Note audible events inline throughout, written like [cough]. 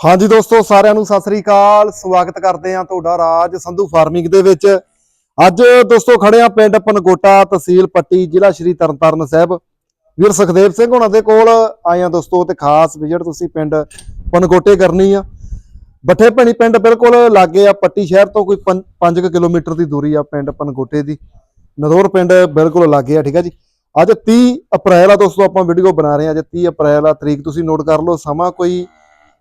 ਹਾਂਜੀ ਦੋਸਤੋ, ਸਾਰਿਆਂ ਨੂੰ ਸਤਿ ਸ੍ਰੀ ਅਕਾਲ। ਸਵਾਗਤ ਕਰਦੇ ਹਾਂ ਤੁਹਾਡਾ ਰਾਜ ਸੰਧੂ ਫਾਰਮਿੰਗ ਦੇ ਵਿੱਚ। ਅੱਜ ਦੋਸਤੋ, ਖੜੇ ਆ ਪਿੰਡ ਪਨਕੋਟਾ ਤਹਿਸੀਲ ਪੱਟੀ, ਜ਼ਿਲ੍ਹਾ ਸ਼੍ਰੀ ਤਰਨਤਾਰਨ ਸਾਹਿਬ। ਵੀਰ ਸੁਖਦੇਵ ਸਿੰਘ ਹੁਣਾਂ ਦੇ ਕੋਲ ਆਏ ਆ ਦੋਸਤੋ ਤੇ ਖਾਸ ਵਿਜ਼ਿਟ ਤੁਸੀਂ ਪਿੰਡ ਪਨਕੋਟੇ ਕਰਨੀ ਆ। ਬੱਠੇ ਭਣੀ ਪਿੰਡ ਬਿਲਕੁਲ ਲਾਗੇ ਆ, ਪੱਟੀ ਸ਼ਹਿਰ ਤੋਂ ਕੋਈ 5 ਕਿਲੋਮੀਟਰ ਦੀ ਦੂਰੀ ਆ ਪਿੰਡ ਪਨਕੋਟੇ ਦੀ। ਨਦੌਰ ਪਿੰਡ ਬਿਲਕੁਲ ਲਾਗੇ ਆ, ਠੀਕ ਆ ਜੀ। ਅੱਜ 30 ਅਪ੍ਰੈਲ ਆ ਦੋਸਤੋ, ਆਪਾਂ ਵੀਡੀਓ ਬਣਾ ਰਹੇ ਆ ਅੱਜ 30 ਅਪ੍ਰੈਲ ਆ, ਤਰੀਕ ਤੁਸੀਂ ਨੋਟ ਕਰ ਲਓ, ਸਮਾਂ ਕੋਈ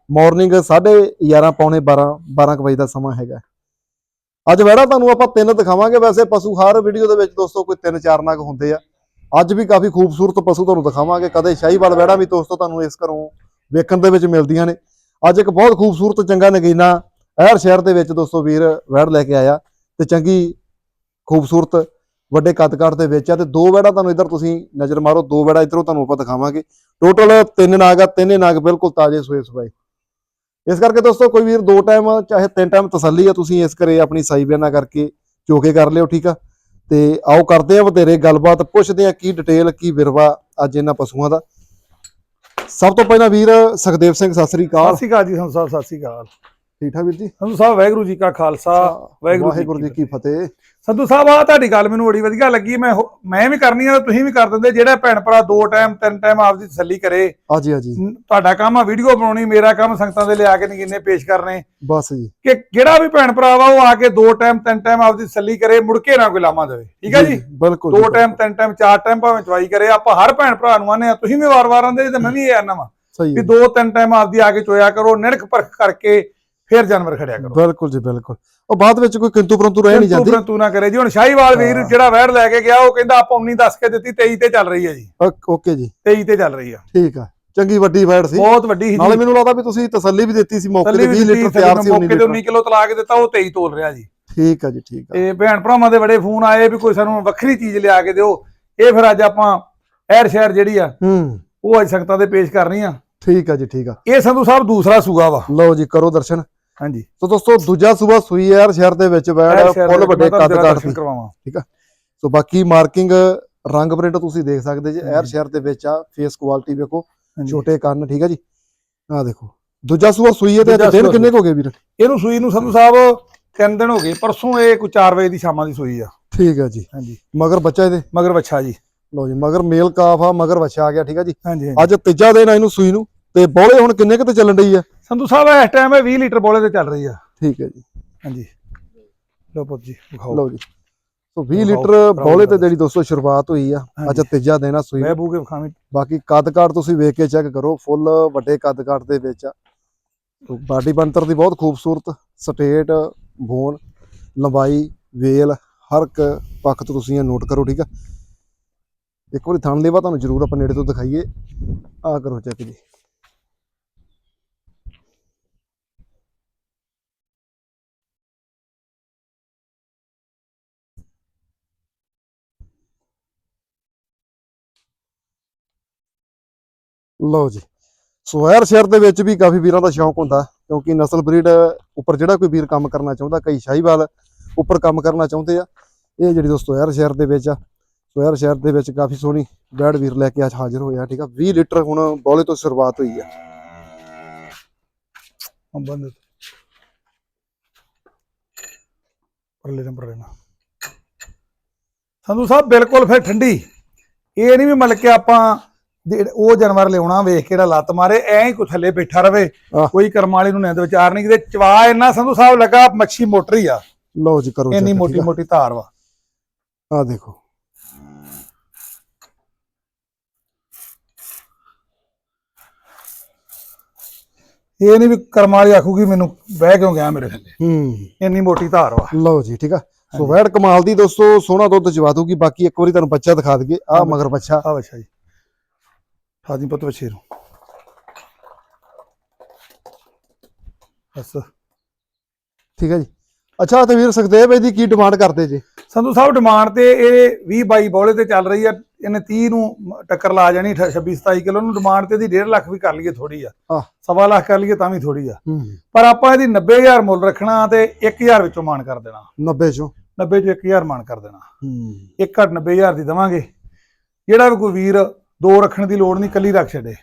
ਮਾਰਨਿੰਗ 11:30 ਪੌਣੇ 12 12 ਕੁ ਵਜੇ ਦਾ ਸਮਾਂ ਹੈਗਾ। ਅੱਜ ਵੜਾ ਤੁਹਾਨੂੰ ਆਪਾਂ ਤਿੰਨ ਦਿਖਾਵਾਂਗੇ। ਵੈਸੇ ਪਸ਼ੂ ਹਰ ਵੀਡੀਓ ਦੇ ਵਿੱਚ ਦੋਸਤੋ ਕੋਈ ਤਿੰਨ ਚਾਰ ਨਗ ਹੁੰਦੇ ਆ। ਅੱਜ ਵੀ ਕਾਫੀ ਖੂਬਸੂਰਤ ਪਸ਼ੂ ਤੁਹਾਨੂੰ ਦਿਖਾਵਾਂਗੇ। ਕਦੇ ਸ਼ਾਹੀਵਾਲ ਵੜਾ ਵੀ ਦੋਸਤੋ ਤੁਹਾਨੂੰ ਇਸ ਘਰੋਂ ਵੇਖਣ ਦੇ ਵਿੱਚ ਮਿਲਦੀਆਂ ਨੇ। ਅੱਜ ਇੱਕ ਬਹੁਤ ਖੂਬਸੂਰਤ ਚੰਗਾ ਨਗੀਨਾ ਐਰ ਸ਼ਹਿਰ ਦੇ ਵਿੱਚ ਦੋਸਤੋ ਵੀਰ ਵੜ ਲੈ ਕੇ ਆਇਆ ਤੇ ਚੰਗੀ ਖੂਬਸੂਰਤ ਵੱਡੇ ਕੱਦ-ਕੱਦ ਦੇ ਵਿੱਚ ਆ ਤੇ ਦੋ ਵੜਾ ਤੁਹਾਨੂੰ ਇੱਧਰ ਤੁਸੀਂ ਨਜ਼ਰ ਮਾਰੋ। ਦੋ ਵੜਾ ਇੱਧਰੋਂ ਤੁਹਾਨੂੰ ਆਪਾਂ ਦਿਖਾਵਾਂਗੇ। ਟੋਟਲ ਤਿੰਨ ਨਾਗ ਆ। ਤਿੰਨੇ ਨਾਗ ਬਿਲਕੁਲ ਤਾਜ਼ੇ ਸੋਏ ਸਵਾਏ ਇਸ ਕਰਕੇ ਦੋਸਤੋ, ਕੋਈ ਵੀਰ ਦੋ ਟਾਈਮ ਚਾਹੇ ਤਿੰਨ ਟਾਈਮ ਤਸੱਲੀ ਆ ਤੁਸੀਂ ਇਸ ਕਰੇ ਆਪਣੀ ਸਾਈ ਬਿਆਨਾ ਕਰਕੇ ਚੋਕੇ ਕਰ ਲਿਓ, ਠੀਕ ਆ? ਤੇ ਆਓ ਕਰਦੇ ਆ ਵਧੇਰੇ ਗੱਲਬਾਤ, ਪੁੱਛਦੇ ਆ ਕੀ ਡਿਟੇਲ ਕੀ ਵਿਰਵਾ ਅੱਜ ਇਹਨਾਂ ਪਸ਼ੂਆਂ ਦਾ। ਸਭ ਤੋਂ ਪਹਿਲਾਂ ਵੀਰ, ਸੁਖਦੇਵ ਸਿੰਘ, ਸਤਿ ਸ੍ਰੀ ਅਕਾਲ। ਸਤਿ ਸ਼੍ਰੀ ਅਕਾਲ ਜੀ ਸੰਧੂ ਸਤਿ ਸ਼੍ਰੀ ਅਕਾਲ। ਠੀਕ ਠਾਕ ਵੀਰ ਜੀ? ਸੰਧੂ ਸਾਹਿਬ ਵਾਹਿਗੁਰੂ ਜੀ ਕਾ ਖਾਲਸਾ ਵਾਹਿਗੁਰੂ ਜੀ ਕੀ ਫਤਿਹ। ਸੰਧੂ ਸਾਹਿਬ ਆ ਤੁਹਾਡੀ ਗੱਲ ਮੈਨੂੰ ਬੜੀ ਵਧੀਆ ਲੱਗੀ। ਮੈਂ ਮੈਂ ਵੀ ਕਰਨੀ ਆ ਤੁਸੀਂ ਵੀ ਕਰ ਦਿੰਦੇ। ਜਿਹੜਾ ਭੈਣ ਭਰਾ ਦੋ ਟਾਈਮ ਤਿੰਨ ਟਾਈਮ ਆਪਦੀ ਤਸੱਲੀ ਕਰੇ। ਹਾਂਜੀ ਹਾਂਜੀ। ਤੁਹਾਡਾ ਕੰਮ ਆ ਵੀਡੀਓ ਬਣਾਉਣੀ ਮੇਰਾ ਕੰਮ ਸੰਗਤਾਂ ਦੇ ਲਿਆ ਕੇ ਨਗੀਨੇ ਪੇਸ਼ ਕਰਨੇ। ਬਸ ਜੀ। ਕਿ ਜਿਹੜਾ ਵੀ ਭੈਣ ਭਰਾ ਵਾ ਉਹ ਆ ਕੇ ਦੋ ਟਾਈਮ ਤਿੰਨ ਟਾਈਮ ਆਪਦੀ ਤਸੱਲੀ ਕਰੇ ਮੁੜ ਕੇ ਨਾ ਕੋਈ ਲਾਮਾ ਦੇਵੇ। ਠੀਕ ਹੈ ਜੀ ਬਿਲਕੁਲ ਦੋ ਟਾਈਮ ਤਿੰਨ ਟਾਈਮ ਚਾਰ ਟਾਈਮ ਭਾਵੇਂ ਚਵਾਈ ਕਰੇ। ਆਪਾਂ ਹਰ ਭੈਣ ਭਰਾ ਨੂੰ ਆਨੇ ਆ ਤੁਸੀਂ ਵੀ ਵਾਰ-ਵਾਰ ਆਂਦੇ ਤੇ ਮੈਂ ਵੀ ਇਹ ਆਨਾ ਵਾ। ਵੀ। ਦੋ ਤਿੰਨ ਟਾਈਮ ਆਪਦੀ ਆ ਕੇ ਚੋਇਆ ਕਰੋ ਨਿੜਖ ਪਰਖ ਕਰਕੇ ਫਿਰ ਜਾਨਵਰ ਖੜਿਆ ਕਰੋ। ਬਿਲਕੁਲ ਜੀ ਬਿਲਕੁਲ। ਉਹ ਬਾਅਦ ਵਿੱਚ ਕੋਈ ਕਿੰਤੂ ਪਰੰਤੂ ਰਹਿ ਨਹੀਂ ਜਾਂਦੀ। ਤੂੰ ਨਾ ਕਰੇ ਜੀ। ਹੁਣ ਸ਼ਾਹੀਵਾਲ ਵੀਰ। ਜਿਹੜਾ ਵਹਿਰ ਲੈ ਕੇ ਗਿਆ ਉਹ ਕਹਿੰਦਾ ਆਪਾਂ 19 ਦੱਸ ਕੇ ਦਿੱਤੀ 23 ਤੇ ਚੱਲ ਰਹੀ ਹੈ ਜੀ। ਓਕ- ਜੀ। 23 ਤੇ ਚੱਲ ਰਹੀ ਆ। ਠੀਕ ਆ। ਚੰਗੀ ਵੱਡੀ ਫੈਟ ਸੀ। ਬਹੁਤ ਵੱਡੀ ਸੀ ਨਾਲੇ ਮੈਨੂੰ ਲੱਗਦਾ ਵੀ ਤੁਸੀਂ ਤਸੱਲੀ ਵੀ ਦਿੱਤੀ ਸੀ ਮੌਕੇ ਤੇ ਵੀ 20 ਲੀਟਰ ਤਿਆਰ ਸੀ 19 ਮੌਕੇ ਤੇ ਲੀਟਰ। 19 ਕਿਲੋ ਤਲਾ ਕੇ ਦਿੱਤਾ ਉਹ 23 ਤੋਲ ਰਿਹਾ ਜੀ। ਠੀਕ ਆ ਜੀ ਠੀਕ ਆ। ਤੇ ਭੈਣ ਭਰਾਵਾਂ ਦੇ ਬੜੇ ਫੋਨ ਆਏ ਵੀ ਕੋਈ ਸਾਨੂੰ ਵੱਖਰੀ ਚੀਜ਼ ਲਿਆ ਕੇ ਦਿਓ। ਇਹ ਫਿਰ ਅੱਜ ਆਪਾਂ ਐਰ ਸ਼ਹਿਰ ਜਿਹੜੀ ਆ ਹੂੰ। ਉਹ ਅੱਜ ਸੰਗਤਾਂ ਦੇ ਪੇਸ਼ ਕਰਨੀ ਆ। ਠੀਕ ਆ ਜੀ ਠੀਕ ਆ। ਇਹ ਸੰਧੂ ਸਾਹਿਬ ਦੂਸਰਾ ਸੂਗਾ ਵਾ। ਲਓ ਜੀ ਕਰੋ ਦਰਸ਼ਨ। ਹਾਂਜੀ। ਸੋ ਦੋਸਤੋ ਦੂਜਾ ਸੂਬਾ ਸੂਈ ਯਾਰ ਸ਼ਹਿਰ ਦੇ ਵਿੱਚ ਬੈੜ ਫੁੱਲ ਵੱਡੇ ਕੱਦ ਦਰਸ਼ਨ ਦੀ। ਕਰਵਾਵਾਂ। ਸੋ ਬਾਕੀ ਮਾਰਕਿੰਗ ਰੰਗ ਪ੍ਰਿੰਟ ਤੁਸੀਂ ਦੇਖ ਸਕਦੇ ਜੀ। ਐਰ। ਸ਼ਹਿਰ ਦੇ ਵਿੱਚ ਆ ਫੇਸ ਕੁਆਲਿਟੀ ਵੇਖੋ। ਛੋਟੇ ਕੰਨ ਠੀਕ ਆ ਜੀ? ਆਹ ਦੇਖੋ। ਦੂਜਾ ਸੂਬਾ ਸੂਈ ਹੈ ਤੇ ਦਿਨ ਸੂਆ ਕਿੰਨੇ ਹੋ ਗਏ ਵੀਰ? ਇਹਨੂੰ ਸੂਈ ਨੂੰ ਸੰਧੂ ਸਾਹਿਬ ਤਿੰਨ ਦਿਨ ਹੋ ਗਏ। ਪਰਸੋਂ ਇਹ ਕੋਈ 4 ਵਜੇ ਦੀ ਸ਼ਾਮਾਂ ਦੀ ਸੂਈ ਆ। ਠੀਕ ਆ ਜੀ। ਹਾਂਜੀ। ਮਗਰ ਬੱਚਾ ਇਹਦੇ? ਮਗਰ ਬੱਚਾ ਜੀ। ਲਓ ਜੀ ਮਗਰ ਮੇਲ ਕਾਫ ਆ ਮਗਰ ਬੱਚਾ ਆ ਗਿਆ ਠੀਕ ਆ ਜੀ? ਅੱਜ ਤੀਜਾ ਦਿਨ ਆ ਇਹਨੂੰ ਸੂਈ ਨੂੰ। ਤੇ ਬੋਲੇ ਹੁਣ ਕਿੰਨੇ ਕਿਤੇ ਚੱਲਣ ਡਈ ਆ? ਸੰਧੂ ਸਾਹਿਬ ਇਸ ਟਾਈਮ ਇਹ 20 ਲੀਟਰ ਬੋਲੇ ਤੇ ਚੱਲ ਰਹੀ ਆ। ਠੀਕ ਹੈ ਜੀ। ਹਾਂਜੀ। ਲੋ ਪੁੱਤ ਜੀ ਵਿਖਾਓ। ਲਓ ਜੀ। ਸੋ 20 ਦਿਖਾਓ, ਲੀਟਰ ਬੋਲੇ ਤੇ ਜਿਹੜੀ ਦੋਸਤੋ ਸ਼ੁਰੂਆਤ ਹੋਈ ਆ ਅੱਜ। ਤੀਜਾ ਦਿਨ ਆ ਸੂਈ। ਮੈਂ। ਬੂ ਕੇ ਵਿਖਾਵੀਂ। ਬਾਕੀ ਕੱਦ ਕਾਠ ਤੁਸੀਂ ਵੇਖ ਕੇ ਚੈੱਕ ਕਰੋ ਫੁੱਲ ਵੱਡੇ ਕੱਦ ਕਾਠ ਦੇ ਵਿੱਚ ਆ। ਬਾਡੀ ਬੰਤਰ ਦੀ ਬਹੁਤ ਖੂਬਸੂਰਤ ਸਟੇਟ ਬੋਨ ਲੰਬਾਈ ਵੇਲ ਹਰ ਇੱਕ ਪੱਖ ਤੋਂ ਤੁਸੀਂ ਇਹ ਨੋਟ ਕਰੋ ਠੀਕ ਆ? ਇੱਕ ਵਾਰੀ ਥਣ ਲੇਵਾ ਤੁਹਾਨੂੰ ਜ਼ਰੂਰ ਆਪਾਂ ਨੇੜੇ ਤੋਂ ਦਿਖਾਈਏ। ਆ ਕਰੋ ਚੈੱਕ ਜੀ। ਲਓ ਜੀ। ਸੋਇਰ ਸ਼ਹਿਰ ਦੇ ਵਿੱਚ ਵੀ ਕਾਫੀ ਵੀਰਾਂ ਦਾ ਸ਼ੌਂਕ ਹੁੰਦਾ, ਕਿਉਂਕਿ ਨਸਲ ਬਰੀਡ ਉੱਪਰ ਜਿਹੜਾ ਕੋਈ ਵੀਰ ਕੰਮ ਕਰਨਾ ਚਾਹੁੰਦਾ, ਕਈ ਸ਼ਾਹੀਵਾਲ ਉੱਪਰ ਕੰਮ ਕਰਨਾ ਚਾਹੁੰਦੇ ਆ। ਇਹ ਜਿਹੜੀ ਦੋਸਤੋ ਸੋਇਰ ਸ਼ਹਿਰ ਦੇ ਵਿੱਚ ਆ। ਸੋਇਰ ਸ਼ਹਿਰ ਦੇ ਵਿੱਚ ਕਾਫੀ ਸੋਹਣੀ ਬੈੜ ਵੀਰ ਲੈ ਕੇ ਅੱਜ ਹਾਜ਼ਰ ਹੋਇਆ ਠੀਕ ਆ? 20 ਲੀਟਰ ਹੁਣ ਬੋਲੇ ਤੋਂ ਸ਼ੁਰੂਆਤ ਹੋਈ ਆ। ਬੰਦ ਪਰਲੇ ਨੰਬਰ ਲੈਣਾ ਸੰਧੂ ਸਾਹਿਬ, ਬਿਲਕੁਲ ਫਿਰ ਠੰਡੀ। ਇਹ ਨਹੀਂ ਵੀ ਮਤਲਬ ਕਿ ਆਪਾਂ ਉਹ ਜਾਨਵਰ ਲਿਆਉਣਾ ਵੇਖ ਕੇ ਜਿਹੜਾ ਲੱਤ ਮਾਰੇ ਐਂ ਹੀ ਕੋ ਥੱਲੇ ਬੈਠਾ ਰਵੇ। ਕੋਈ ਕਰਮ ਵਾਲੇ ਨੂੰ ਨਿੰਦ ਵਿਚਾਰ ਨਹੀਂ ਕਿਤੇ ਚਵਾ ਇੰਨਾ ਸੰਧੂ ਸਾਹਿਬ ਲੱਗਾ ਮੱਛੀ ਮੋਟਰ ਆ। ਲਓ ਜੀ ਕਰੋ ਇੰਨੀ ਮੋਟੀ ਮੋਟੀ ਧਾਰ ਵਾ। ਆ ਦੇਖੋ। ਇਹ ਨਹੀਂ ਵੀ ਕਰਮ ਵਾਲੀ ਆਖੂਗੀ ਮੈਨੂੰ ਬਹਿ ਕਿਉਂ ਗਿਆ ਮੇਰੇ ਥੱਲੇ। ਹੂੰ। ਇੰਨੀ ਮੋਟੀ ਧਾਰ ਵਾ। ਲਓ ਜੀ ਠੀਕ ਆ। ਸੋ ਵੈੜ ਕਮਾਲ ਦੀ ਦੋਸਤੋ ਸੋਹਣਾ ਦੁੱਧ ਜਵਾ ਦੂਗੀ ਬਾਕੀ ਇੱਕ ਵਾਰੀ ਤੁਹਾਨੂੰ ਬੱਚਾ ਦਿਖਾ ਦਈਏ। ਆ ਮਗਰ ਬੱਚਾ। ਆ ਬੱਚਾ ਜੀ। ਪੁੱਤ ਬੱਚੇ ਨੂੰ ਬਸ। ਠੀਕ ਹੈ ਜੀ। ਅੱਛਾ ਤੇ ਵੀਰ ਸੁਖਦੇਵ ਇਹਦੀ ਕੀ ਡਿਮਾਂਡ ਕਰਦੇ ਜੀ? ਸੰਧੂ ਸਾਹਿਬ ਡਿਮਾਂਡ ਤੇ ਇਹ 20 22 ਬੋਲੇ ਤੇ ਚੱਲ ਰਹੀ ਆ। ਇਹਨੇ 30 ਨੂੰ ਟੱਕਰ ਲਾ ਜਾਣੀ 26 27 ਕਿਲੋ ਨੂੰ ਡਿਮਾਂਡ ਤੇ ਇਹਦੀ 1.5 ਲੱਖ ਵੀ ਕਰ ਲਈਏ ਥੋੜੀ ਆ। ਸਵਾ ਲੱਖ ਕਰ ਲਈਏ ਤਾਂ ਵੀ ਥੋੜੀ ਆ। ਪਰ ਆਪਾਂ ਇਹਦੀ 90000 ਮੁੱਲ ਰੱਖਣਾ ਤੇ 1000 ਵਿੱਚੋਂ ਮਾਨ ਕਰ ਦੇਣਾ। 90 ਚੋਂ? 90 ਚੋਂ 1000 ਮਾਨ ਕਰ ਦੇਣਾ। ਹੂੰ। ਇੱਕ ਘੱਟ 90000 ਦੀ ਦਵਾਂਗੇ। ਜਿਹੜਾ ਵੀ ਕੋਈ ਵੀਰ ਦੋ ਰੱਖਣ ਦੀ ਲੋੜ ਨਹੀਂ ਕੱਲੀ ਰੱਖ ਛੱਡੇ।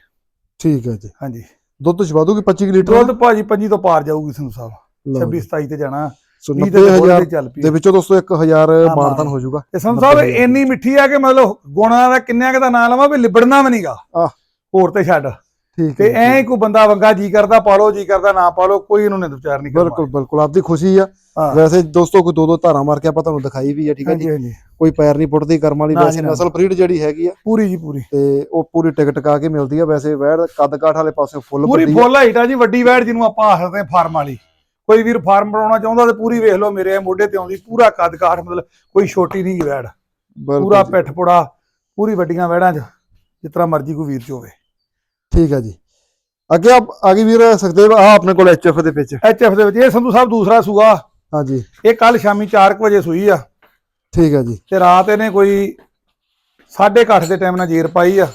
ਠੀਕ ਹੈ ਜੀ। ਹਾਂਜੀ। ਦੁੱਧ ਚਵਾ ਦੂਗੀ 25 ਲੀਟਰ ਦੁੱਧ ਭਾਜੀ 25 ਤੋਂ ਪਾਰ ਜਾਊਗੀ ਸੰਧੂ ਸਾਹਿਬ ਲਓ 26 ਜੀ। 27 ਤੇ ਜਾਣਾ। ਸੋ 20 ਤੇ ਬੋਲੇ 90000 ਤੇ ਚੱਲ ਪਈ। ਦੇ ਵਿੱਚੋਂ ਦੋਸਤੋ 1000 ਹਾਂ, ਮਾਨਤਨ ਹਾਂ। ਜਾਊਗਾ। ਤੇ ਸੰਧੂ ਸਾਹਿਬ 90,000 ਇੰਨੀ ਮਿੱਠੀ ਆ ਕਿ ਮਤਲਬ ਗੁਣਾ ਦਾ ਕਿੰਨਿਆਂ ਕੁ ਦਾ ਨਾਂ ਲਵਾਂ ਵੀ ਲਿਬੜਨਾ ਵੀ ਨਹੀਂਗਾ ਆਹ। ਹੋਰ ਤੇ ਛੱਡ। ਠੀਕ ਤੇ ਐਂ ਕੋਈ ਬੰਦਾ ਵੰਗਾ ਜੀ ਕਰਦਾ ਪਾਲੋ ਜੀ ਕਰਦਾ ਨਾ ਪਾਲੋ ਕੋਈ ਇਹਨੂੰ ਨਹੀਂ ਵਿਚਾਰ ਨਹੀਂ ਕਰਦਾ। ਬਿਲਕੁਲ ਬਿਲਕੁਲ ਆਪਦੀ ਖੁਸ਼ੀ ਆ। ਵੈਸੇ ਦੋਸਤੋ ਕੋਈ ਦੋ ਦੋ ਧਾਰਾਂ ਮਾਰ ਕੇ ਆਪਾਂ ਤੁਹਾਨੂੰ ਦਿਖਾਈ ਵੀ ਆ ਠੀਕ ਹੈ ਜੀ? ਕੋਈ ਪੈਰ ਨਹੀਂ ਪੁੱਟਦੀ ਕਰਮ ਵਾਲੀ ਵੈਸੇ। ਨਸਲ ਬਰੀਡ ਜਿਹੜੀ ਹੈਗੀ ਆ। ਪੂਰੀ ਜੀ ਪੂਰੀ। ਤੇ ਉਹ ਪੂਰੀ ਟਿਕਟ ਕਾ ਕੇ ਮਿਲਦੀ ਆ ਵੈਸੇ ਵੈੜ ਕੱਦ ਕਾਠ ਵਾਲੇ ਪਾਸੇ ਫੁੱਲ ਪੂਰੀ। ਫੁੱਲ ਹਾਈਟ ਆ ਜੀ ਵੱਡੀ ਵੈੜ ਜਿਹਨੂੰ ਆਪਾਂ ਆਖਦੇ ਫਾਰਮ ਵਾਲੀ। ਕੋਈ ਵੀਰ ਫਾਰਮ ਬਣਾਉਣਾ ਚਾਹੁੰਦਾ ਤੇ ਪੂਰੀ ਵੇਖ ਲਓ ਮੇਰੇ ਮੋਢੇ ਤੇ ਆਉਂਦੀ ਪੂਰਾ ਕੱਦ ਕਾਠ ਮਤਲਬ ਕੋਈ ਛੋਟੀ ਨਹੀਂ ਵੈੜ। ਪੂਰਾ। ਪਿੱਠ ਪੁੜਾ ਪੂਰੀ ਵੱਡੀਆਂ ਵੈੜਾਂ 'ਚ ਜਿਸ ਤਰ੍ਹਾਂ ਮਰਜ਼ੀ ਕੋਈ ਵੀਰ ਚ ਹੋਵੇ। ਠੀਕ ਹੈ ਜੀ। ਅੱਗੇ ਆ ਗਈ ਵੀਰ ਸੁਖਦੇਵ ਆ ਆਪਣੇ ਕੋਲ ਐਚਐਫ ਦੇ ਵਿੱਚ। ਐਚਐਫ ਦੇ ਵਿੱਚ। ਇਹ ਸੰਧੂ ਸਾਹਿਬ ਦੂਸਰਾ ਸੂਆ। ਹਾਂਜੀ। ਇਹ ਕੱਲ ਸ਼ਾਮੀ 4 ਵਜੇ ਸੂਈ ਆ। ਠੀਕ ਹੈ ਜੀ। ਤੇ ਰਾਤ ਇਹਨੇ ਕੋਈ 8:30 ਦੇ ਟਾਈਮ ਨਾਲ ਜੇਰ ਪਾਈ ਆ।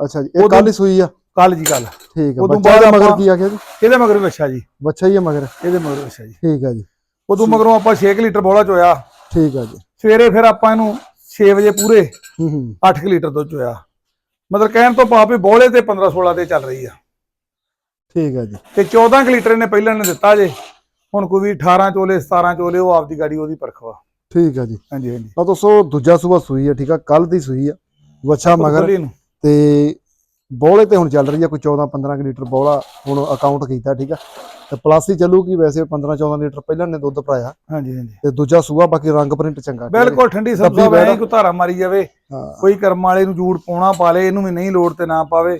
ਅੱਛਾ ਜੀ ਇਹ ਕੱਲ ਹੀ ਸੂਈ ਆ? ਕੱਲ ਜੀ ਕੱਲ ਠੀਕ ਹੈ ਉਦੋਂ ਬਾਅਦ ਮਗਰ ਕੀ ਆ ਗਿਆ ਜੀ? ਇਹਦੇ ਮਗਰ ਵੱਛਾ ਜੀ। ਬੱਚਾ ਹੀ ਆ ਮਗਰ। ਇਹਦੇ ਮਗਰ ਵੱਛਾ ਜੀ। ਠੀਕ ਹੈ ਜੀ। ਉਦੋਂ ਮਗਰੋਂ ਆਪਾਂ 6 ਲੀਟਰ ਬੋਲਾ ਚੋਇਆ। ਠੀਕ ਹੈ ਜੀ। ਸਵੇਰੇ ਫਿਰ ਆਪਾਂ ਇਹਨੂੰ 6 ਵਜੇ ਪੂਰੇ ਹੂੰ ਹੂੰ। 8 ਲੀਟਰ ਦੁੱਧ ਚੋਇਆ। ਮਤਲਬ ਕਹਿਣ ਤੋਂ ਭਾਵ ਵੀ ਬੋਲੇ ਤੇ 15 16 ਤੇ ਚੱਲ ਰਹੀ ਆ। ਠੀਕ ਹੈ ਜੀ। ਤੇ 14 ਕੁ ਲੀਟਰ ਇਹਨੇ ਪਹਿਲਾਂ ਨੇ ਦਿੱਤਾ ਜੇ। ਹੁਣ ਕੋਈ ਵੀ 18 ਚੋਲੇ 17 ਚੋਲੇ ਉਹ ਆਪਦੀ ਗਾੜੀ ਉਹਦੀ ਪਰਖਵਾ ਠੀਕ ਹੈ ਜੀ। ਹਾਂਜੀ ਹਾਂਜੀ। ਤਾਂ ਦੋਸਤੋ ਦੂਜਾ ਸੂਬਾ ਸੂਈ ਆ ਠੀਕ ਆ? ਕੱਲ ਦੀ ਸੂਈ ਆ। ਬੱਚਾ ਮਗਰ। ਤੇ ਬੋਲੇ ਤੇ ਹੁਣ ਚੱਲ ਰਹੀ ਆ ਕੋਈ 14 15 ਕੁ ਲੀਟਰ ਬੋਲਾ ਹੁਣ ਅਕਾਊਂਟ ਕੀਤਾ ਠੀਕ ਆ? ਤੇ ਪਲੱਸ ਹੀ ਚੱਲੂਗੀ ਵੈਸੇ 15 14 ਲੀਟਰ ਪਹਿਲਾਂ ਨੇ ਦੁੱਧ ਭਰਾਇਆ ਹਾਂਜੀ ਹਾਂਜੀ। ਤੇ ਦੂਜਾ ਸੂਆ ਬਾਕੀ ਰੰਗ ਪ੍ਰਿੰਟ ਚੰਗਾ ਜੀ। ਬਿਲਕੁਲ ਠੰਡੀ ਸਬਜ਼ਾ। ਐ ਕੋਈ ਧਾਰਾ ਮਾਰੀ ਜਾਵੇ ਕੋਈ ਕਰਮ ਵਾਲੇ ਨੂੰ ਜੂੜ ਪਾਉਣਾ ਪਾ ਲੇ ਇਹਨੂੰ ਵੀ ਨਹੀਂ ਲੋੜ ਤੇ ਨਾ ਪਾਵੇ।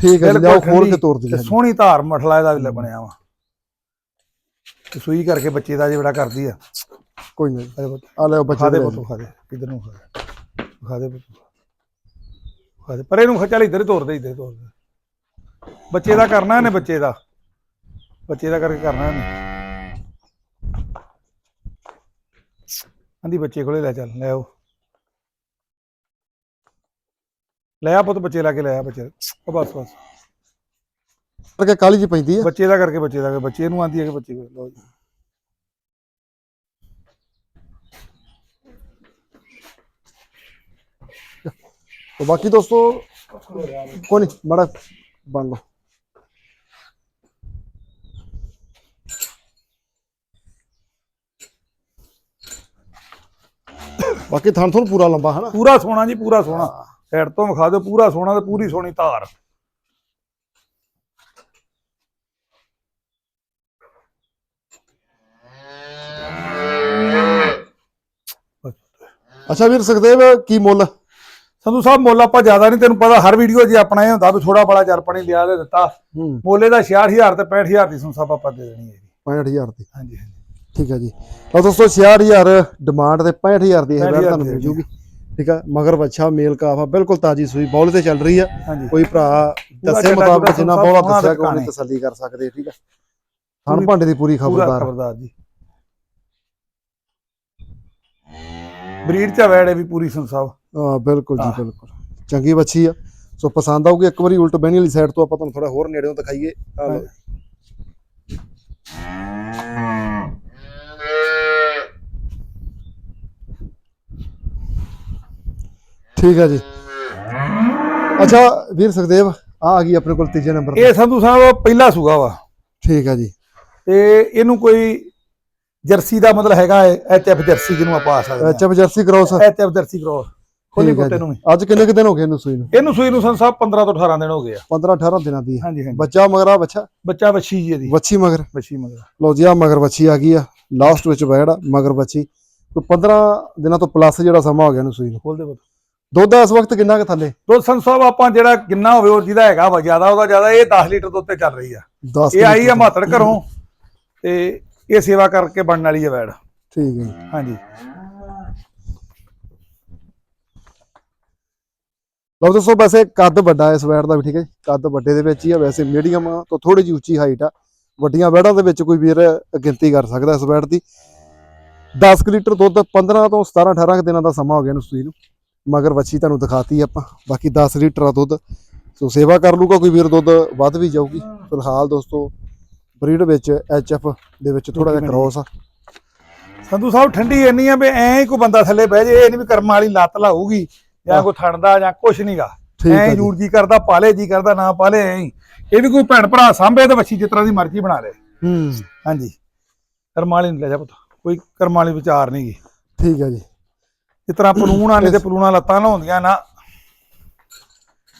ਠੀਕ ਹੈ ਜੀ ਲਿਆਓ ਖੋਲ ਕੇ ਤੋੜ ਤੇ ਦਿੰਦੇ ਸੋਹਣੀ ਧਾਰ ਮਠਲਾ ਇਹਦਾ ਵੀ ਬਣਿਆ ਵਾ। ਤੇ ਸੂਈ ਕਰਕੇ ਬੱਚੇ ਦਾ ਜਿਹੜਾ ਕਰਦੀ ਆ। ਕੋਈ ਨਹੀਂ ਆ ਲਿਓ ਬੱਚੇ ਦੇ ਪੁੱਤ ਖਾ ਦੇ ਕਿੱਧਰ ਨੂੰ ਖਾ ਦੇ ਖਾ ਦੇ ਪੁੱਤ। ਖਾ ਦੇ ਪਰ ਇਹਨੂੰ ਚੱਲ ਇੱਧਰ ਹੀ ਤੋਰ ਦੇ ਇੱਧਰ ਤੋਰ ਦੇ। ਬੱਚੇ ਦਾ ਕਰਨਾ ਇਹਨੇ ਬੱਚੇ ਦਾ। ਬੱਚੇ ਦਾ ਕਰਕੇ ਕਰਨਾ ਇਹਨੇ। ਆਂਦੀ ਬੱਚੇ ਕੋਲੇ ਲੈ ਚੱਲ ਲੈ ਆਓ। ਲੈ ਆ ਪੁੱਤ ਬੱਚੇ ਲਾ ਕੇ ਲੈ ਆ ਬੱਚੇ ਉਹ ਬਸ ਬਸ। ਕਰਕੇ ਕਾਲੀ ਜੀ ਪੈਂਦੀ ਆ? ਬੱਚੇ ਦਾ ਕਰਕੇ ਬੱਚੇ ਦਾ ਕਰਕੇ, ਬੱਚੇ ਨੂੰ ਆਂਦੀ ਹੈ ਕਿ ਬੱਚੇ ਕੋਲ ਲਓ ਜੀ। ਤੇ ਬਾਕੀ ਦੋਸਤੋ ਕੋਈ ਨਹੀਂ ਮੜਾ ਬਣ ਲਓ ਬਾਕੀ ਥਣ ਥਣ ਪੂਰਾ ਲੰਬਾ ਹੈ ਨਾ ਪੂਰਾ ਸੋਨਾ ਜੀ ਪੂਰਾ ਸੋਨਾ ਹੈਡ ਤੋਂ ਵਿਖਾ ਦਿਓ ਪੂਰਾ ਸੋਨਾ ਤੇ ਪੂਰੀ ਸੋਹਣੀ ਧਾਰ ਅੱਛਾ ਵੀਰ ਸੁਖਦੇਵ ਕੀ ਮੁੱਲ ਸੰਧੂ ਸਾਹਿਬ ਮੁੱਲ ਆਪਾਂ ਜ਼ਿਆਦਾ ਨਹੀਂ ਤੈਨੂੰ ਪਤਾ ਹਰ ਵੀਡੀਓ 'ਚ ਆਪਣਾ ਇਹ ਹੁੰਦਾ ਵੀ ਥੋੜਾ ਬੜਾ ਚਾਰ ਪਾਣੀ ਲਿਆ ਦੇ ਦਿੱਤਾ। ਹੂੰ। ਮੋਲੇ ਦਾ 66000 ਤੇ 65000 ਦੀ ਸੰਧੂ ਸਾਹਿਬ ਆਪਾਂ ਦੇ ਦੇਣੀ ਹੈ ਜੀ। 65000 ਦੀ। ਹਾਂਜੀ ਹਾਂਜੀ। ਠੀਕ ਹੈ ਜੀ। ਤਾਂ ਦੋਸਤੋ 66000 ਡਿਮਾਂਡ ਤੇ 65000 ਦੀ ਇਹ 65,000 ਵੈਰ ਤੁਹਾਨੂੰ ਮਿਲ ਜੂਗੀ ਠੀਕ ਹੈ ਮਗਰ ਬੱਚਾ ਮੇਲ ਕਾਫਾ ਬਿਲਕੁਲ ਤਾਜੀ ਸੂਈ ਬੌਲ ਤੇ ਚੱਲ ਰਹੀ ਆ। ਕੋਈ ਭਰਾ ਦੱਸੇ ਮੁਤਾਬਕ ਜਿੰਨਾ ਬੋਲਾ ਦੱਸਿਆ ਤੇ ਕਿ ਉਹਨੇ ਕਹਾਣੀ। ਤਸੱਲੀ ਕਰ ਸਕਦੇ ਠੀਕ ਹੈ ਪੂਰੀ- ਹਣ ਭਾਂਡੇ ਦੀ ਪੂਰੀ ਪੂਰਾ ਖਬਰਦਾਰ। ਖਬਰਦਾਰ ਜੀ। ਬਰੀਡ ਚ ਵੈੜੇ ਵੀ ਪੂਰੀ ਸੰਧੂ ਸਾਹਿਬ। ਹਾਂ ਬਿਲਕੁਲ ਜੀ। ਬਿਲਕੁਲ। ਚੰਗੀ ਬੱਚੀ ਆ। ਸੋ ਪਸੰਦ ਆਊਗੀ ਇੱਕ ਵਾਰੀ ਉਲਟ ਬਹਿਣੀ ਵਾਲੀ ਸਾਈਡ ਤੋਂ ਆਪਾਂ ਤੁਹਾਨੂੰ ਥੋੜਾ ਹੋਰ ਨੇੜਿਓਂ ਦਿਖਾਈਏ। ਲਓ। ਠੀਕ ਹੈ ਜੀ। ਅੱਛਾ ਵੀਰ ਸੁਖਦੇਵ ਆ ਆ ਗਈ ਆਪਣੇ ਕੋਲ ਤੀਜੇ ਨੰਬਰ ਤੇ। ਇਹ ਸੰਧੂ ਸਾਹਿਬ ਪਹਿਲਾ ਸੂਗਾ ਵਾ। ਠੀਕ ਹੈ ਜੀ। ਤੇ ਇਹਨੂੰ ਕੋਈ ਜਰਸੀ ਦਾ ਮਤਲਬ ਹੈਗਾ ਐਚਐਫ ਜਰਸੀ ਜਿਹਨੂੰ ਆਪਾਂ ਆ ਸਕਦੇ HF jersey cross HF jersey ਕਰੋ ਖੋਲੀ ਜੀ। ਨੂੰ ਅੱਜ ਕਿੰਨੇ ਕੁ ਦਿਨ ਹੋ ਗਏ ਇਹਨੂੰ ਸੂਈ ਨੂੰ? ਇਹਨੂੰ ਸੂਈ ਨੂੰ ਸਾਹਿਬ 15 ਤੋਂ 18 ਦਿਨ ਹੋ ਗਏ ਆ। 15 18 ਦਿਨਾਂ ਦੀ ਹਾਂਜੀ ਹਾਂਜੀ। ਬੱਚਾ ਮਗਰਾ ਬੱਚਾ? ਬੱਚਾ ਵੱਛੀ ਜੀ ਇਹਦੀ। ਵੱਛੀ ਮਗਰ। ਵੱਛੀ ਮਗਰ। ਲੋ ਜੀ ਆ ਮਗਰ ਬੱਚੀ ਆ ਗਈ ਆ। ਲਾਸਟ ਵਿੱਚ ਬੈੜਾ ਮਗਰ ਬੱਚੀ ਕੋਈ 15 ਦਿਨਾਂ ਤੋਂ ਪਲੱਸ ਜਿਹੜਾ ਸਮਾਂ ਹੋ ਗਿਆ ਇਹਨੂੰ ਸੂਈ ਨੂੰ। ਖੋਲ ਦੇ ਪੁੱਤ। ਦੁੱਧ ਇਸ ਵਕਤ ਕਿੰਨਾ ਕੁ ਥੱਲੇ? ਦੁੱਧ ਸਾਹਿਬ ਆਪਾਂ ਜਿਹੜਾ ਕਿੰਨਾ ਹੋਵੇ ਉਹ ਜਿਹਦਾ ਹੈਗਾ ਵਾ ਜ਼ਿਆਦਾ ਉਹਦਾ ਜ਼ਿਆਦਾ ਇਹ 10 ਲੀਟਰ ਦੁੱਧ ਤੇ ਚੱਲ ਰਹੀ ਆ। 10 ਇਹ ਆਈ ਆ ਮਾਤੜ ਘਰੋਂ। ਤੇ ਇਹ ਸੇਵਾ ਕਰਕੇ ਬਣਨ ਵਾਲੀ ਆ ਵੈੜ। ਠੀਕ ਹੈ। ਹਾਂਜੀ। ਲਓ ਦੋਸਤੋ ਵੈਸੇ ਕੱਦ ਵੱਡਾ ਹੈ ਇਸ ਵੈੜ ਦਾ ਵੀ ਠੀਕ ਹੈ ਜੀ। ਕੱਦ ਵੱਡੇ ਦੇ ਵਿੱਚ ਹੀ ਆ ਵੈਸੇ ਮੀਡੀਅਮ ਤੋਂ ਥੋੜੀ ਜਿਹੀ ਉੱਚੀ ਹਾਈਟ ਆ। ਵੱਡੀਆਂ ਵੈੜਾਂ ਦੇ ਵਿੱਚ ਕੋਈ ਵੀਰ ਗਿਣਤੀ ਕਰ ਸਕਦਾ ਇਸ ਵੈੜ ਦੀ। 10 ਕੁ ਲੀਟਰ ਦੁੱਧ 15 ਤੋਂ 17 18 ਕੁ ਦਿਨਾਂ ਦਾ ਸਮਾਂ ਹੋ ਗਿਆ ਇਹਨੂੰ ਸੂਈ ਨੂੰ। ਮਗਰ ਵੱਛੀ ਤੁਹਾਨੂੰ ਦਿਖਾਤੀ ਆਪਾਂ। ਬਾਕੀ 10 ਲੀਟਰ ਆ ਦੁੱਧ ਸੋ ਸੇਵਾ ਕਰ ਲੂਗਾ ਕੋਈ ਵੀਰ ਦੁੱਧ ਵੱਧ ਵੀ ਜਾਊਗੀ। ਫਿਲਹਾਲ ਦੋਸਤੋ ਬਰੀਡ ਵਿੱਚ ਐਚਐਫ ਦੇ ਵਿੱਚ ਥੋੜਾ ਜਿਹਾ ਕ੍ਰੋਸ ਆ। ਸੰਧੂ ਸਾਹਿਬ ਠੰਡੀ ਇੰਨੀ ਆ ਵੀ ਐਂ ਹੀ ਕੋਈ ਬੰਦਾ ਥੱਲੇ ਬਹਿ ਜੇ ਇਹ ਨਹੀਂ ਵੀ ਕਰਮ ਵਾਲੀ ਲੱਤ ਲਾਊਗੀ ਜਾਂ ਕੋਈ ਥਣਦਾ ਜਾਂ ਕੁਛ ਨਹੀਂਗਾ ਐਂ ਹੀ ਜੀ। ਕਰਦਾ ਪਾਲੇ ਜੀ ਕਰਦਾ ਨਾ ਪਾਲੇ ਐਂ ਇਹ ਵੀ ਕੋਈ ਭੈਣ ਭਰਾ ਸਾਂਭੇ ਤੇ ਵੱਛੀ ਜਿਸ ਤਰ੍ਹਾਂ ਦੀ ਮਰਜ਼ੀ ਬਣਾ ਲੇ। ਹੂੰ। ਹਾਂਜੀ। ਕਰਮਾਲੀ ਨੂੰ ਲੈ ਜਾ ਪੁੱਤ। ਕੋਈ ਕਰਮਾਲੀ ਵਿਚਾਰ ਨਹੀਂ ਗੀ। ਠੀਕ ਹੈ ਜੀ। ਜਿਸ ਤਰ੍ਹਾਂ [coughs] ਪਲੂਣ ਆਣੇ ਤੇ ਪਲੂਣਾ ਲੱਤਾਂ ਲਾਉਂਦੀਆਂ ਨਾ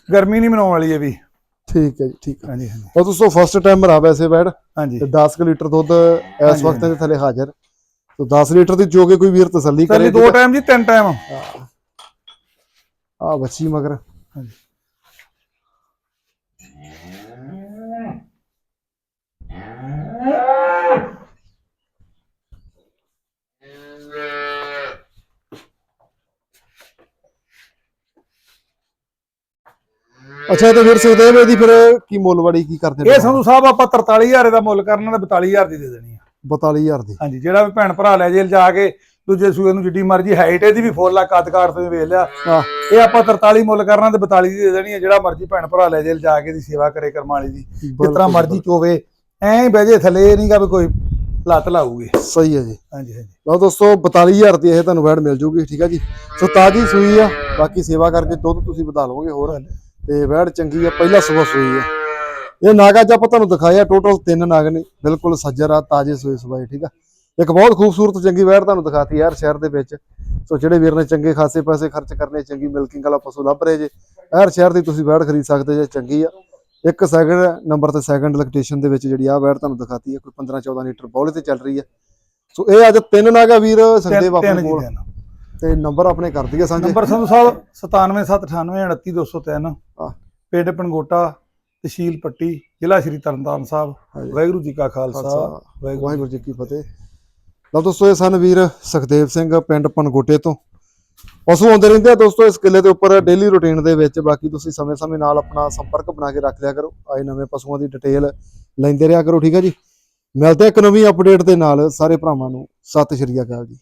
ਗਰਮੀ ਨਹੀਂ ਮਨਾਉਣ ਵਾਲੀ ਇਹ ਵੀ। ਠੀਕ ਹੈ ਜੀ ਠੀਕ ਹੈ। ਹਾਂਜੀ ਹਾਂਜੀ। ਉਹ ਦੋਸਤੋ ਫਸਟ ਟਾਈਮ ਆ ਵੈਸੇ ਬੈਡ ਹਾਂਜੀ। ਤੇ 10 ਕੁ ਲੀਟਰ ਦੁੱਧ ਇਸ ਵਕਤ ਦੇ ਥੱਲੇ ਹਾਜ਼ਰ। ਤੇ 10 ਲੀਟਰ ਦੀ ਜੋ ਕੇ ਕੋਈ ਵੀਰ ਤਸੱਲੀ ਕਰੇ ਦੋ ਟਾਈਮ ਜੀ ਤਿੰਨ ਟਾਈਮ ਆ ਬੱਚੀ ਮਗਰ। ਹਾਂਜੀ। ਅੱਛਾ ਤੇ ਫਿਰ ਸੁਖਦੇਵ ਇਹਦੀ ਫਿਰ ਕੀ ਮੁੱਲ ਵੜੀ ਕੀ ਕਰਦੇ ਇਹ ਸੰਧੂ ਸਾਹਿਬ ਆਪਾਂ 43000 ਦਾ ਮੁੱਲ ਕਰਨਾ ਤੇ 42000 ਦੀ ਦੇ ਦੇਣੀ ਆ। 42000 ਦੀ। ਹਾਂਜੀ ਜਿਹੜਾ ਵੀ ਭੈਣ ਭਰਾ ਲੈ ਜੇ ਜਾ ਕੇ ਦੂਜੇ ਸੂਏ ਨੂੰ ਜਿੱਡੀ ਮਰਜ਼ੀ ਹਾਈਟ ਇਹਦੀ ਵੀ ਫੁੱਲ ਆ ਕੱਦ ਕਾਠ ਤੁਸੀਂ ਵੇਖ ਲਿਆ। ਹਾਂ। ਇਹ ਆਪਾਂ 43 ਮੁੱਲ ਕਰਨਾ ਤੇ 42 ਦੀ ਦੇ ਦੇਣੀ ਆ ਜਿਹੜਾ ਮਰਜ਼ੀ ਭੈਣ ਭਰਾ ਲੈ ਜੇ ਜਾ ਕੇ ਦੀ ਸੇਵਾ ਕਰੇ ਕਰਮਾਲੀ ਦੀ ਤਰ੍ਹਾਂ ਮਰਜ਼ੀ ਚੋਵੇ ਐਂ ਹੀ ਬਹਿ ਜੇ ਥੱਲੇ ਇਹ ਨਹੀਂਗਾ ਵੀ ਕੋਈ ਲੱਤ ਲਾਊਗੀ। ਸਹੀ ਹੈ ਜੀ। ਹਾਂਜੀ ਹਾਂਜੀ। ਲਓ ਦੋਸਤੋ 42000 ਦੀ ਇਹ ਤੁਹਾਨੂੰ ਵੈੜ ਮਿਲ ਜੂਗੀ ਠੀਕ ਹੈ ਜੀ? ਸੋ ਤਾਜੀ ਸੂਈ ਆ ਬਾਕੀ ਸੇਵਾ ਕਰਕੇ ਦੁੱਧ ਤੁਸੀਂ ਵਧਾ ਲਓਗੇ ਹੋਰ। ਤੇ ਵੈੜ ਚੰਗੀ ਆ ਪਹਿਲਾ ਸਵੇਰ ਸੂਈ ਆ। ਇਹ ਨਾਗਾ ਚ ਆਪਾਂ ਤੁਹਾਨੂੰ ਦਿਖਾਇਆ ਟੋਟਲ ਤਿੰਨ ਨਾਗ ਨੇ ਬਿਲਕੁਲ ਸੱਜਰ ਆ ਤਾਜੇ ਸੂਏ ਸਵਾਏ ਠੀਕ ਆ? ਇੱਕ ਬਹੁਤ ਖੂਬਸੂਰਤ ਚੰਗੀ ਵੈੜ ਤੁਹਾਨੂੰ ਦਿਖਾਤੀ ਯਾਰ ਸ਼ਹਿਰ ਦੇ ਵਿੱਚ। ਸੋ ਜਿਹੜੇ ਵੀਰ ਨੇ ਚੰਗੇ ਖਾਸੇ ਪੈਸੇ ਖਰਚ ਕਰਨੇ ਚੰਗੀ ਮਿਲਕਿੰਗ ਵਾਲਾ ਪਸ਼ੂ ਲੱਭ ਰਹੇ ਜੇ ਹਰ ਸ਼ਹਿਰ ਦੀ ਤੁਸੀਂ ਵੈੜ ਖਰੀਦ ਸਕਦੇ ਜੇ ਚੰਗੀ ਆ। ਇੱਕ ਸੈਕਿੰਡ ਨੰਬਰ ਤੇ ਸੈਕਿੰਡ ਲੋਕੇਸ਼ਨ ਦੇ ਵਿੱਚ ਜਿਹੜੀ ਆ ਵੈੜ ਤੁਹਾਨੂੰ ਦਿਖਾਤੀ ਹੈ ਕੋਈ 15 14 ਲੀਟਰ ਬੌਲੇ ਤੇ ਚੱਲ ਰਹੀ ਹੈ ਸੋ ਇਹ ਅੱਜ ਤਿੰਨ ਨਾਗਾ ਵੀਰ ਸੰਦੇਵ ਆਪਣੇ ਕੋਲ। ਤੇ ਨੰਬਰ ਆਪਣੇ ਕਰ ਦਈਏ ਸਾਂਝੇ? ਨੰਬਰ ਸੰਧੂ ਸਾਹਿਬ 9779829203 ਹਾਂ। ਪਿੰਡ ਪਨਗੋਟਾ ਤਹਿਸੀਲ ਪੱਟੀ ਜ਼ਿਲ੍ਹਾ ਸ਼੍ਰੀ ਤਰਨਤਾਰਨ ਸਾਹਿਬ। ਵਾਹਿਗੁਰੂ ਜੀ ਕਾ ਖਾਲਸਾ। ਵਾਹਿਗੁਰੂ ਵਾਹਿਗੁਰੂ ਜੀ ਕੀ ਫਤਿਹ। ਲਓ ਦੋਸਤੋ ਇਹ ਸਨ ਵੀਰ ਸੁਖਦੇਵ ਸਿੰਘ ਪਿੰਡ ਪਨਗੋਟੇ ਤੋਂ। ਪਸ਼ੂ ਆਉਂਦੇ ਰਹਿੰਦੇ ਆ ਦੋਸਤੋ ਇਸ ਕਿੱਲੇ ਦੇ ਉੱਪਰ ਡੇਲੀ ਰੁਟੀਨ ਦੇ ਵਿੱਚ। ਬਾਕੀ ਤੁਸੀਂ ਸਮੇਂ-ਸਮੇਂ ਨਾਲ ਆਪਣਾ ਸੰਪਰਕ ਬਣਾ ਕੇ ਰੱਖ ਲਿਆ ਕਰੋ। ਆਏ ਨਵੇਂ ਪਸ਼ੂਆਂ ਦੀ ਡਿਟੇਲ ਲੈਂਦੇ ਰਿਹਾ ਕਰੋ ਠੀਕ ਹੈ ਜੀ? ਮਿਲਦੇ ਆ ਇੱਕ ਨਵੀਂ ਅਪਡੇਟ ਦੇ ਨਾਲ। ਸਾਰੇ ਭਰਾਵਾਂ ਨੂੰ ਸਤਿ ਸ਼੍ਰੀ ਅਕਾਲ ਜੀ।